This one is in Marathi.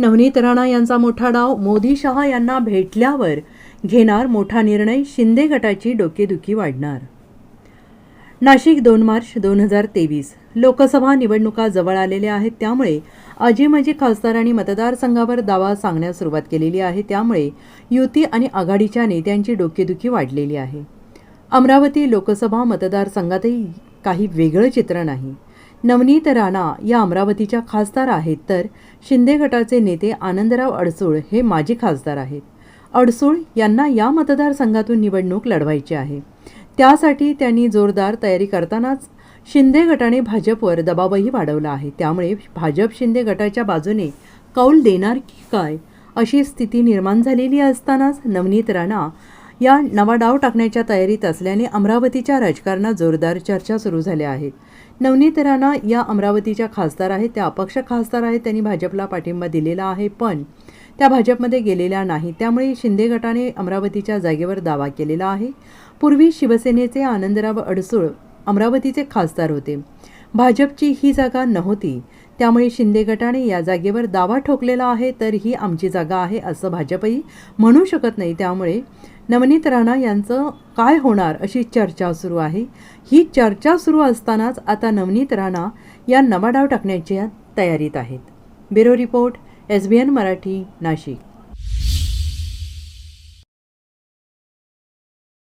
नवनीत राणा यांचा मोठा डाव मोदी शहा यांना भेटल्यावर घेणार मोठा निर्णय शिंदे गटाची डोकेदुखी वाढणार. नाशिक दोन मार्च दोन हजार तेवीस. लोकसभा निवडणुका जवळ आलेल्या आहेत त्यामुळे अजीमजी खासदारांनी मतदारसंघावर दावा सांगण्यास सुरुवात केलेली आहे. त्यामुळे युती आणि आघाडीच्या नेत्यांची डोकेदुखी वाढलेली आहे. अमरावती लोकसभा मतदारसंघातही काही वेगळं चित्र नाही नवनीत राणा या अमरावतीच्या खासदार आहेत तर शिंदे गटाचे नेते आनंदराव अडसूळ हे माजी खासदार आहेत. अडसूळ यांना या मतदारसंघातून निवडणूक लढवायची आहे. त्यासाठी त्यांनी जोरदार तयारी करतानाच शिंदे गटाने भाजपवर दबावही वाढवला आहे. त्यामुळे भाजप शिंदे गटाच्या बाजूने कौल देणार की काय अशी स्थिती निर्माण झालेली असतानाच नवनीत राणा या नवा डाव टाकण्याच्या तयारीत असल्याने अमरावतीच्या राजकारणात जोरदार चर्चा सुरू झाल्या आहेत. नवनीत राणा या अमरावतीच्या खासदार आहेत त्या अपक्ष खासदार आहेत त्यांनी भाजपला पाठिंबा दिलेला आहे पण त्या भाजपमध्ये गेलेल्या नाही. त्यामुळे शिंदे गटाने अमरावतीच्या जागेवर दावा केलेला आहे. पूर्वी शिवसेनेचे आनंदराव अडसूळ अमरावतीचे खासदार होते. भाजपची ही जागा नव्हती. त्यामुळे शिंदे गटाने या जागेवर दावा ठोकलेला आहे तर ही आमची जागा आहे असं भाजपही म्हणू शकत नाही. त्यामुळे नवनीत राणा यांचं काय होणार अशी चर्चा सुरू आहे. ही चर्चा सुरू असतानाच आता नवनीत राणा या नवा डाव टाकण्याच्या तयारीत आहेत. Bureau report S B N Marathi Nashik.